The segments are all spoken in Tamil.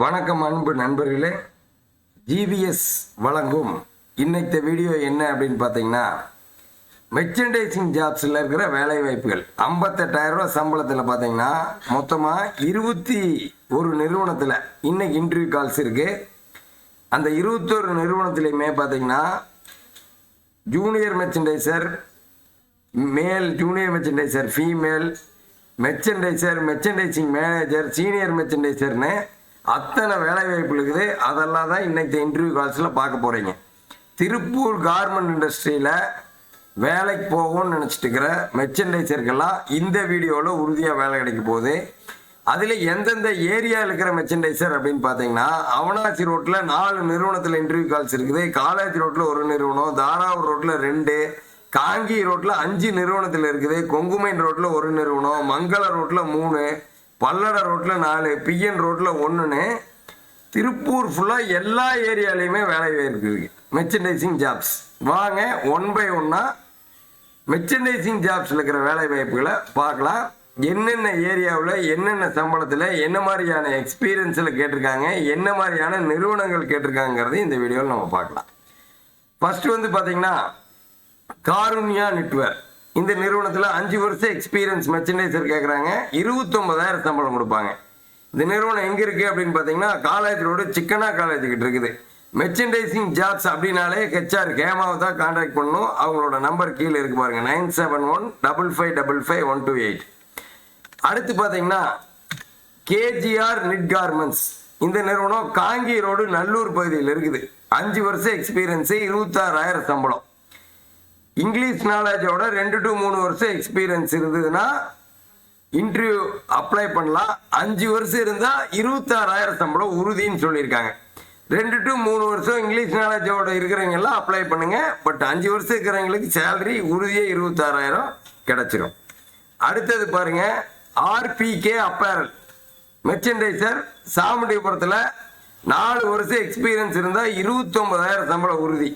வணக்கம் அன்பு நண்பர்களே. ஜிவிஎஸ் வழங்கும் இன்னைத்த வீடியோ என்ன அப்படின்னு பார்த்தீங்கன்னா மெர்ச்சன்டைசிங் ஜாப்ஸில் இருக்கிற வேலை வாய்ப்புகள் ஐம்பத்தெட்டாயிரம் ரூபா சம்பளத்தில் பார்த்தீங்கன்னா மொத்தமாக இருபத்தி ஒரு நிறுவனத்தில் இன்னைக்கு இன்டர்வியூ கால்ஸ் இருக்குது அந்த இருபத்தொரு நிறுவனத்திலையுமே பார்த்தீங்கன்னா junior merchandiser male junior merchandiser female merchandiser merchandising manager senior மெர்ச்சன்டைசர்னு அத்தனை வேலை வாய்ப்பு இருக்குது. அதெல்லாம் தான் இன்னைக்கு இன்டர்வியூ கால்ஸில் பார்க்க போகிறீங்க திருப்பூர் கார்மெண்ட் இண்டஸ்ட்ரியில் வேலைக்கு போகும்னு நினச்சிட்டு இருக்கிற மெர்ச்சன்டைசருக்கெல்லாம் இந்த வீடியோவில் உறுதியாக வேலை கிடைக்க போகுது. அதில் எந்தெந்த ஏரியாவில் இருக்கிற மெர்ச்சன்டைசர் அப்படின்னு பார்த்தீங்கன்னா அவனாசி ரோட்டில் நாலு நிறுவனத்தில் இன்டர்வியூ கால்ஸ் இருக்குது. காலேஜ் ரோட்டில் ஒரு நிறுவனம் தாராவூர் ரோட்டில் ரெண்டு காங்கி ரோட்டில் அஞ்சு நிறுவனத்தில் இருக்குது. கொங்குமைன் ரோட்டில் ஒரு நிறுவனம் மங்கள ரோட்டில் மூணு பல்லட ரோட்டில் நாலு பிஎன் ரோட்டில் ஒன்றுன்னு திருப்பூர் ஃபுல்லாக எல்லா ஏரியாலையுமே வேலை இருக்குது மெர்ச்சன்டைசிங் ஜாப்ஸ் வாங்க ஒன் பை ஒன்னாக மெர்ச்சன்டைசிங் ஜாப்ஸில் இருக்கிற வேலை வாய்ப்புகளை பார்க்கலாம். என்னென்ன ஏரியாவில் என்னென்ன சம்பளத்தில் என்ன மாதிரியான எக்ஸ்பீரியன்ஸில் கேட்டிருக்காங்க என்ன மாதிரியான நிறுவனங்கள் கேட்டிருக்காங்கிறது இந்த வீடியோவில் நம்ம பார்க்கலாம். ஃபஸ்ட்டு வந்து பார்த்திங்கன்னா காருண்யா நெட்வொர்க் இந்த நிறுவனத்தில் அஞ்சு வருஷம் எக்ஸ்பீரியன்ஸ் மெர்ச்சன்டைசர் கேட்குறாங்க இருபத்தொம்பதாயிரம் சம்பளம் கொடுப்பாங்க. இந்த நிறுவனம் எங்கே இருக்குது அப்படின்னு பார்த்தீங்கன்னா காலேஜ் ரோடு சிக்கனா காலேஜ் கிட்ட இருக்குது. மெர்ச்சன்டைசிங் ஜாப்ஸ் அப்படின்னாலே ஹெச்ஆர் ஹேமாவை தான் கான்டாக்ட் பண்ணணும் அவங்களோட நம்பர் கீழே இருக்கு பாருங்கள் nine seven one double five double five one two eight. அடுத்து பார்த்தீங்கன்னா கேஜிஆர் நிட் கார்மெண்ட்ஸ் இந்த நிறுவனம் காங்கி ரோடு நல்லூர் பகுதியில் இருக்குது. அஞ்சு வருஷம் எக்ஸ்பீரியன்ஸு இருபத்தாறாயிரம் சம்பளம். இங்கிலீஷ் நாலேஜோட ரெண்டு டு மூணு வருஷம் எக்ஸ்பீரியன்ஸ் இருந்ததுன்னா இன்டர்வியூ அப்ளை பண்ணலாம். அஞ்சு வருஷம் இருந்தால் இருபத்தாறாயிரம் சம்பளம் உறுதின்னு சொல்லியிருக்காங்க. ரெண்டு டு மூணு வருஷம் இங்கிலீஷ் நாலேஜோட இருக்கிறவங்க எல்லாம் அப்ளை பண்ணுங்க. பட் அஞ்சு வருஷம் இருக்கிறவங்களுக்கு சேலரி உறுதியே இருபத்தாறாயிரம் கிடைச்சிரும். அடுத்தது பாருங்க ஆர்பிகே அப்பேரல் மெர்ச்சன்டைசர் சாமுண்டிபுரத்தில் நாலு வருஷம் எக்ஸ்பீரியன்ஸ் இருந்தால் இருபத்தொம்பதாயிரம் சம்பளம் உறுதி.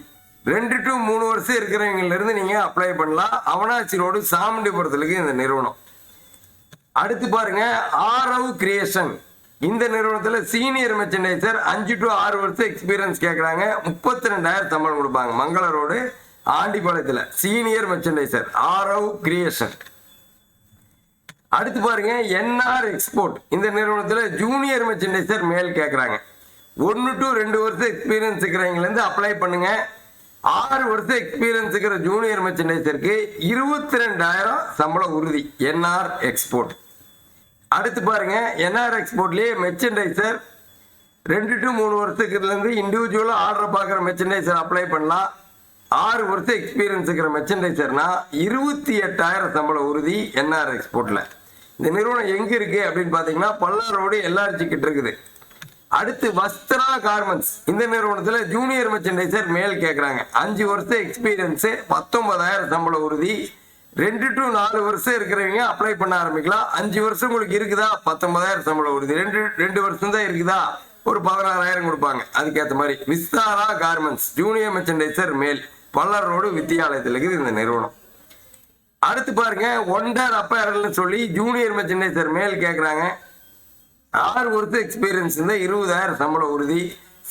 ரெண்டு டு மூணு வருஷம் இருக்கிறவங்கலேருந்து நீங்கள் அப்ளை பண்ணலாம். அவனாச்சி ரோடு சாமுண்டிபுரத்துலக்கு இந்த நிறுவனம். அடுத்து பாருங்க ஆரவ் கிரியேஷன் இந்த நிறுவனத்தில் சீனியர் மெர்ச்சன்டைசர் அஞ்சு டு ஆறு வருஷம் எக்ஸ்பீரியன்ஸ் கேட்குறாங்க முப்பத்தி ரெண்டாயிரம் சம்பளம் கொடுப்பாங்க மங்கள ரோடு ஆண்டிபாளையத்தில். சீனியர் மெர்ச்சன்டைசர் ஆரவ் கிரியேஷன் அடுத்து பாருங்க என்ஆர் எக்ஸ்போர்ட் இந்த நிறுவனத்தில் ஜூனியர் மெர்ச்சன்டைசர் மேல் கேட்குறாங்க ஒன்று டு ரெண்டு வருஷம் எக்ஸ்பீரியன்ஸ் இருக்கிறவங்கலேருந்து அப்ளை பண்ணுங்கள் ஆறு வருஷம் எக்ஸ்பீரியன்ஸ் இருக்கிற ஜூனியர் மெர்ச்சன்டைசருக்கு இருபத்தி ரெண்டாயிரம் சம்பளம் உறுதி என்ஆர் எக்ஸ்போர்ட் அடுத்து பாருங்க என்ஆர் எக்ஸ்போர்ட்லேயே மெர்ச்சன்டைசர் ரெண்டு டு மூணு வருஷத்துக்குலேருந்து இண்டிவிஜுவலாக ஆர்டர் பார்க்குற மெர்ச்சன்டைசர் அப்ளை பண்ணலாம். ஆறு வருஷம் எக்ஸ்பீரியன்ஸ் இருக்கிற மெர்ச்சன்டைசர்னா இருபத்தி எட்டாயிரம் சம்பளம் உறுதி என்ஆர் எக்ஸ்போர்ட்டில் இந்த நிறுவனம் எங்கே இருக்குது அப்படின்னு பார்த்தீங்கன்னா பல்லாரோடு எல்ஆர்ஜி கிட்ட இருக்குது. அடுத்து வஸ்திரா கார்மெண்ட்ஸ் இந்த நிறுவனத்தில் ஜூனியர் மெர்ச்சன்டைசர் மேல் கேட்குறாங்க அஞ்சு வருஷம் எக்ஸ்பீரியன்ஸு பத்தொன்பதாயிரம் சம்பளம் உறுதி. ரெண்டு டு நாலு வருஷம் இருக்கிறவங்க அப்ளை பண்ண ஆரம்பிக்கலாம். அஞ்சு வருஷம் உங்களுக்கு இருக்குதா? பத்தொன்பதாயிரம் சம்பளம் உறுதி. ரெண்டு ரெண்டு வருஷம் தான் இருக்குதா? ஒரு பதினாறாயிரம் கொடுப்பாங்க. அதுக்கேற்ற மாதிரி. விஸ்தாரா கார்மெண்ட்ஸ் ஜூனியர் மெர்ச்சன்டைசர் மேல். பல்லர் ரோடு வித்தியாலயத்தில் இருக்குது இந்த நிறுவனம். அடுத்து பாருங்க ஒண்டர் அப்பேரல்னு சொல்லி ஜூனியர் மெர்ச்சன்டைசர் மேல் கேட்குறாங்க ஆறு வருஷம் எக்ஸ்பீரியன்ஸ் இருந்தால் இருபதாயிரம் சம்பளம் உறுதி.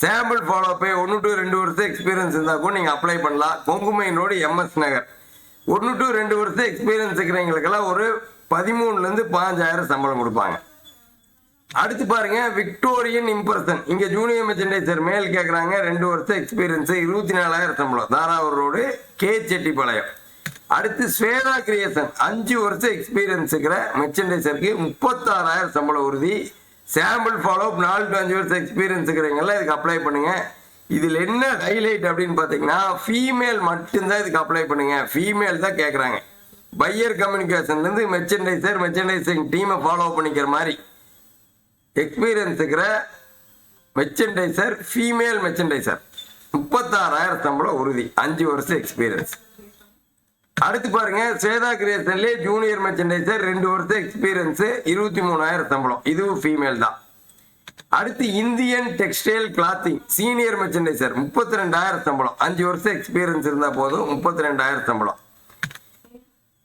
சாம்பிள் ஃபாலோ ஒன்று டு ரெண்டு வருஷம் எக்ஸ்பீரியன்ஸ் இருந்தால் கூட நீங்கள் அப்ளை பண்ணலாம். கொங்குமையின் ரோடு எம்எஸ் நகர். ஒன்று டு ரெண்டு வருஷம் எக்ஸ்பீரியன்ஸ் இருக்கிறவங்களுக்கெல்லாம் ஒரு பதிமூணுலேருந்து பாஞ்சாயிரம் சம்பளம் கொடுப்பாங்க. அடுத்து பாருங்க விக்டோரியன் இம்ப்ரெஷன் இங்கே ஜூனியர் மெர்ச்சன்டைசர் மேல் கேட்குறாங்க ரெண்டு வருஷம் எக்ஸ்பீரியன்ஸு இருபத்தி நாலாயிரம் சம்பளம். Tharavur road K Chettipalayam. அடுத்து ஸ்வேதா கிரியேஷன் அஞ்சு வருஷம் எக்ஸ்பீரியன்ஸ் இருக்கிற மெர்ச்சன்டைசருக்கு முப்பத்தாறாயிரம் சம்பளம் உறுதி. சாம்பிள் ஃபாலோ நாலு டு அஞ்சு வருஷம் எக்ஸ்பீரியன்ஸ் இருக்கிறவங்கெல்லாம் இதுக்கு அப்ளை பண்ணுங்க. இதில் என்ன ஹைலைட் அப்படின்னு பார்த்தீங்கன்னா ஃபீமேல் மட்டும்தான் இதுக்கு அப்ளை பண்ணுங்க. ஃபீமேல் தான் கேட்குறாங்க பையர் கம்யூனிகேஷன்லேருந்து மெர்ச்சன்டைசர் மெர்ச்சன்டைசிங் டீமை ஃபாலோ பண்ணிக்கிற மாதிரி. எக்ஸ்பீரியன்ஸ் இருக்கிற மெர்ச்சன்டைசர் ஃபீமேல் மெர்ச்சன்டைசர் முப்பத்தாறாயிரம் சம்பளம் உறுதி. அஞ்சு வருஷம் எக்ஸ்பீரியன்ஸ் அடுத்து பாருங்க சேதா கிரியேஷன்ல ஜூனியர் மெர்ச்சன்டைசர் ரெண்டு வருஷம் எக்ஸ்பீரியன்ஸ் இருபத்தி மூணாயிரம் சம்பளம். இதுவும் ஃபீமேல் தான். அடுத்து Indian textile clothing senior merchandiser முப்பத்தி ரெண்டாயிரம் சம்பளம். அஞ்சு வருஷம் எக்ஸ்பீரியன்ஸ் இருந்தால் போதும் முப்பத்தி ரெண்டாயிரம் சம்பளம்.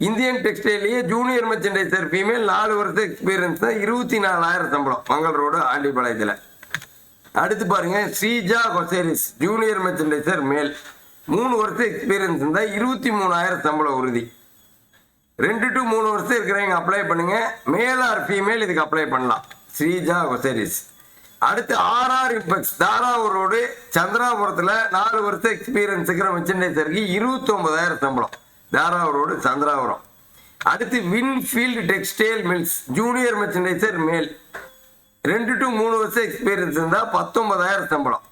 இந்தியன் டெக்ஸ்டைலையே ஜூனியர் மெர்ச்சன்டைசர் ஃபீமேல் நாலு வருஷம் எக்ஸ்பீரியன்ஸ் தான் இருபத்தி நாலாயிரம் சம்பளம். மங்கள் ரோடு ஆண்டிபாளையத்தில். அடுத்து பாருங்க ஸ்ரீஜா ஹொசேரிஸ் ஜூனியர் மெர்ச்சன்டைசர் மேல் மூணு வருஷம் எக்ஸ்பீரியன்ஸ் இருந்தால் இருபத்தி மூணாயிரம் சம்பளம் உறுதி. ரெண்டு டு மூணு வருஷம் இருக்கிறவங்க அப்ளை பண்ணுங்க. மேல் ஆர் ஃபீமேல் இதுக்கு அப்ளை பண்ணலாம். ஸ்ரீஜா கொசேரிஸ் அடுத்து ஆர்ஆர் இம்பெக்ஸ் தாராவூர் ரோடு சந்திராபுரத்தில் நாலு வருஷம் எக்ஸ்பீரியன்ஸ் இருக்கிற மெர்ச்சன்டைசருக்கு இருபத்தொம்பதாயிரம் சம்பளம். தாராவூர் ரோடு சந்திராபுரம். அடுத்து Winfield textile mills junior merchandiser male ரெண்டு டு மூணு வருஷம் எக்ஸ்பீரியன்ஸ் இருந்தால் பத்தொன்பதாயிரம் சம்பளம்.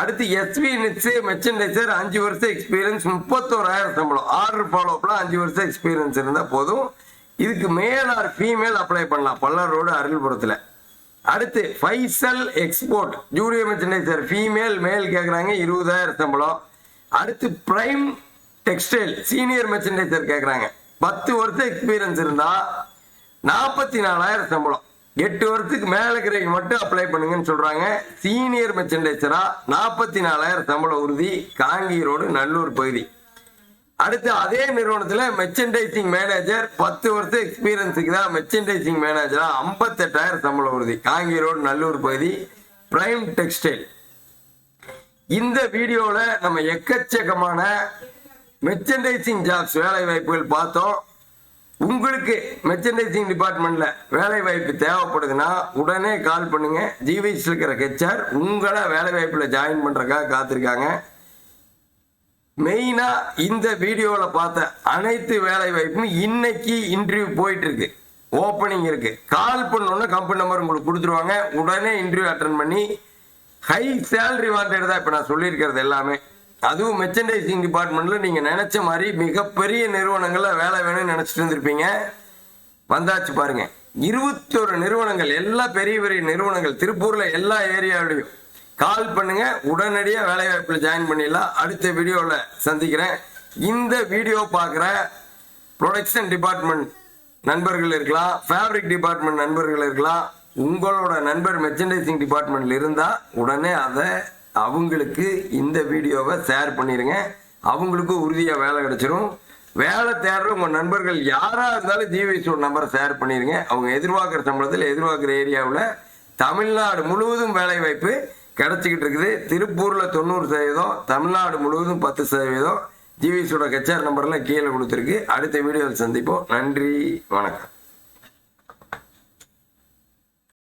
அடுத்து எஸ்வி நிச்சு மெர்ச்சன்டைசர் அஞ்சு வருஷம் எக்ஸ்பீரியன்ஸ் முப்பத்தோராயிரம் சம்பளம். ஆர்டர் ஃபாலோப்லாம் அஞ்சு வருஷம் எக்ஸ்பீரியன்ஸ் இருந்தால் போதும். இதுக்கு மேல் ஆர் ஃபீமேல் அப்ளை பண்ணலாம். பல்லாரோடு அருள்புரத்தில் அடுத்து Faisal export junior merchandiser female male கேட்குறாங்க இருபதாயிரம் சம்பளம். அடுத்து பிரைம் டெக்ஸ்டைல் சீனியர் மெர்ச்சன்டைசர் கேட்குறாங்க பத்து வருஷம் எக்ஸ்பீரியன்ஸ் இருந்தால் நாற்பத்தி நாலாயிரம் சம்பளம். எட்டு வருஷத்துக்கு மேலே இருக்கிறவங்க மட்டும் அப்ளை பண்ணுங்கன்னு சொல்கிறாங்க சீனியர் மெர்ச்சன்டைசரா நாற்பத்தி நாலாயிரம் சம்பள உறுதி காங்கி ரோடு நல்லூர் பகுதி. அடுத்து அதே நிறுவனத்தில் மெர்ச்சன்டைசிங் மேனேஜர் பத்து வருஷம் எக்ஸ்பீரியன்ஸுக்கு தான் மெர்ச்சன்டைசிங் மேனேஜராக ஐம்பத்தெட்டாயிரம் சம்பள உறுதி காங்கி ரோடு நல்லூர் பகுதி பிரைம் டெக்ஸ்டைல் இந்த வீடியோவில் நம்ம எக்கச்சக்கமான மெர்ச்சன்டைசிங் ஜாப்ஸ் வேலை வாய்ப்புகள் பார்த்தோம். உங்களுக்கு மெர்ச்சன்டைசிங் டிபார்ட்மெண்ட்ல வேலை வாய்ப்பு தேவைப்படுதுன்னா உடனே கால் பண்ணுங்க. ஜிவிஎஸ் இருக்கிற ஹெச்ஆர் உங்களை வேலை வாய்ப்பில் ஜாயின் பண்றதுக்காக காத்திருக்காங்க. மெயினா இந்த வீடியோவில் பார்த்த அனைத்து வேலை வாய்ப்பும் இன்னைக்கு இன்டர்வியூ போயிட்டு இருக்கு ஓப்பனிங் இருக்கு. கால் பண்ணோன்னா கம்பெனி நம்பர் உங்களுக்கு கொடுத்துருவாங்க. உடனே இன்டர்வியூ அட்டன் பண்ணி ஹை சேலரி வாண்டட் தான் இப்போ நான் சொல்லியிருக்கிறது எல்லாமே. அதுவும் மெர்ச்சன்டைசிங் டிபார்ட்மெண்ட்ல நீங்க நினைச்ச மாதிரி மிகப்பெரிய நிறுவனங்கள்ல வேலை வேணும்னு நினைச்சிட்டு இருந்திருப்பீங்க. வந்தாச்சு பாருங்க. இருபத்தொரு நிறுவனங்கள் எல்லா பெரிய பெரிய நிறுவனங்கள் திருப்பூர்ல எல்லா ஏரியாவிலையும். கால் பண்ணுங்க. உடனடியாக வேலைவாய்ப்பில் ஜாயின் பண்ணிடலாம். அடுத்த வீடியோவில் சந்திக்கிறேன். இந்த வீடியோ பார்க்குற ப்ரொடக்ஷன் டிபார்ட்மெண்ட் நண்பர்கள் இருக்கலாம். ஃபேப்ரிக் டிபார்ட்மெண்ட் நண்பர்கள் இருக்கலாம். உங்களோட நண்பர் மெர்ச்சன்டைசிங் டிபார்ட்மெண்ட்ல இருந்தால் உடனே அதை அவங்களுக்கு இந்த வீடியோவை ஷேர் பண்ணிடுங்க அவங்களுக்கும் உறுதியாக வேலை கிடச்சிரும். வேலை தேடுற உங்கள் நண்பர்கள் யாராக இருந்தாலும் ஜிவிஎஸோட நம்பரை ஷேர் பண்ணிடுங்க அவங்க எதிர்பார்க்குற சம்பளத்தில் எதிர்பார்க்குற ஏரியாவில் தமிழ்நாடு முழுவதும் வேலைவாய்ப்பு கிடச்சிக்கிட்டு கிடைச்சிக்கிட்டு இருக்குது. திருப்பூரில் தொண்ணூறு சதவீதம் தமிழ்நாடு முழுவதும் பத்து சதவீதம். ஜிவிஎஸோட ஹெச்ஆர் நம்பர்லாம் கீழே கொடுத்துருக்கு. அடுத்த வீடியோவில் சந்திப்போம். நன்றி வணக்கம்.